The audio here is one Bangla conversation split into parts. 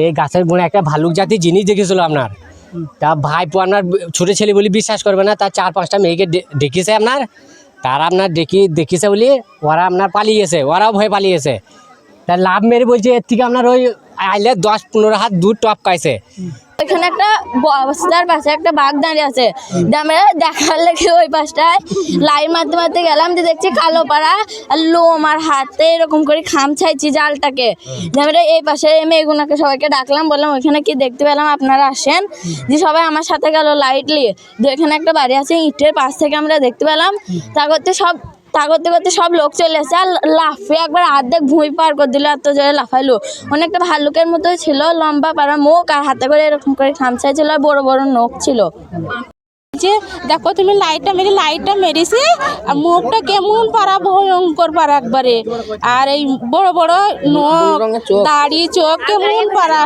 এই গাছের গুণে একটা ভালুক জাতির জিনিস দেখেছিল আপনার। তা ভাই পো আপনার ছোটো ছেলে বলে বিশ্বাস করবে না, তার চার পাঁচটা মেয়েকে ডেকেছে আপনার। তারা আপনার দেখি দেখিছে বলে ওরা আপনার পালিয়েছে ওরাও ভয়ে পালিয়েছে তা লাভ মেরে বলছে, এর থেকে আপনার ওই আইলে দশ পনেরো হাত দূর টপ খাইছে ওইখানে একটা বস্তার পাশে একটা বাঘ দাঁড়িয়ে আছে। আমরা দেখার লেগে ওই পাশটায় লাইন মারতে মারতে গেলাম যে দেখছি কালো পাড়া আর লোম আর হাতে এরকম করে খাম ছাইছি জালটাকে আমরা এই পাশে মেয়েগুনাকে সবাইকে ডাকলাম বললাম ওইখানে কি দেখতে পেলাম? আপনারা আসেন। যে সবাই আমার সাথে গেল লাইটলি ওইখানে একটা বাড়ি আছে ইটের পাশ থেকে আমরা দেখতে পেলাম। তা করতে সব তা করতে করতে সব লোক চলে এসে আর লাফে একবার অর্ধেক ভুঁই পার করে দিল এত জোরে লাফাইলো। অনেকটা ভাল্লুকের মতো ছিল লম্বা পাড়া মুখ আর হাতে করে এরকম করে খামচাই ছিল আর বড় বড় নখ ছিল। যে দেখো তুমি লাইটটা মেরে লাইটটা মেরেছে আর মুখটা কেমন পারা ভয়ঙ্কর পারা একবারে। আর এই বড় বড় নখ দাড়ি চোখ কেমন পারা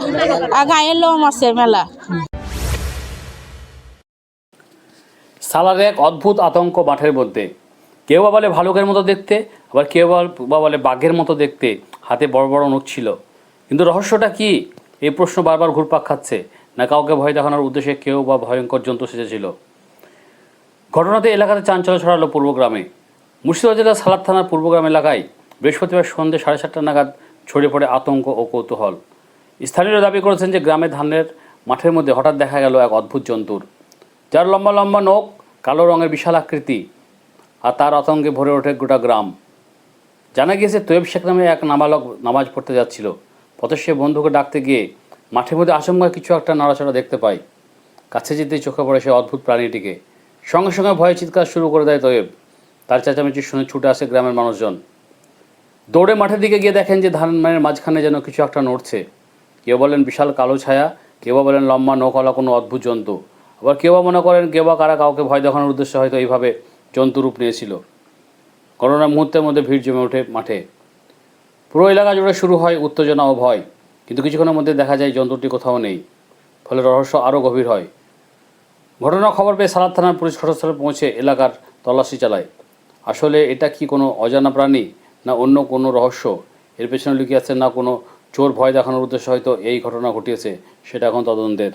আর গায়ের লোম আছে মেলা। সালার এক অদ্ভুত আতঙ্ক মাঠের মধ্যে। কেউ বা বলে ভালুকের মতো দেখতে, আবার কেউ বা- বলে বাঘের মতো দেখতে, হাতে বড় বড় নখ ছিল। কিন্তু রহস্যটা কি? এই প্রশ্ন বারবার ঘুরপাক খাচ্ছে। না কাউকে ভয় দেখানোর উদ্দেশ্যে কেউ বা ভয়ঙ্কর জন্তু সেজেছিল। ঘটনাতে এলাকাতে চাঞ্চল্য ছড়ালো পূর্বগ্রামে মুর্শিদাবাদ জেলার সালাদ থানার পূর্বগ্রাম এলাকায় বৃহস্পতিবার সন্ধ্যে সাড়ে সাতটা নাগাদ ছড়িয়ে পড়ে আতঙ্ক ও কৌতূহল। স্থানীয়রা দাবি করেছেন যে গ্রামে ধানের মাঠের মধ্যে হঠাৎ দেখা গেল এক অদ্ভুত জন্তুর। যার লম্বা লম্বা নখ, কালো রঙের বিশাল আকৃতি আর তার আতঙ্কে ভরে ওঠে গোটা গ্রাম। জানা গিয়েছে তৈব শেখ নামে এক নাবালক নামাজ পড়তে যাচ্ছিল। পথে সে বন্ধুকে ডাকতে গিয়ে মাঠের মধ্যে আচমকা কিছু একটা নাড়াচাড়া দেখতে পায়। কাছে যেতেই চোখে পড়ে সে অদ্ভুত প্রাণীটিকে। সঙ্গে সঙ্গে ভয়ে চিৎকার শুরু করে দেয় তৈব তার চেঁচামেচি শুনে ছুটে আসে গ্রামের মানুষজন। দৌড়ে মাঠের দিকে গিয়ে দেখেন যে ধান মানের মাঝখানে যেন কিছু একটা নড়ছে। কেউ বলেন বিশাল কালো ছায়া, কেউ বা বলেন লম্বা নৌকলা কোনো অদ্ভুত জন্তু। আবার কেউ বা মনে করেন কেউ বা কারা কাউকে ভয় দেখানোর উদ্দেশ্যে হয়তো এইভাবে জন্তু রূপ নিয়েছিল। করোনার মুহূর্তের মধ্যে ভিড় জমে ওঠে মাঠে। পুরো এলাকা জুড়ে শুরু হয় উত্তেজনা ও ভয়, কিন্তু কিছুক্ষণের মধ্যে দেখা যায় জন্তুটি কোথাও নেই, ফলে রহস্য আরও গভীর হয়। ঘটনা খবর পেয়ে সালাদ থানার পুলিশ ঘটনাস্থলে পৌঁছে এলাকার তল্লাশি চালায়। আসলে এটা কি কোনো অজানা প্রাণী না অন্য কোনো রহস্য? এর পেছনে লুকিয়ে আছে না কোনো চোর ভয় দেখানোর উদ্দেশ্যে হয়তো এই ঘটনা ঘটিয়েছে, সেটা এখন তদন্তের।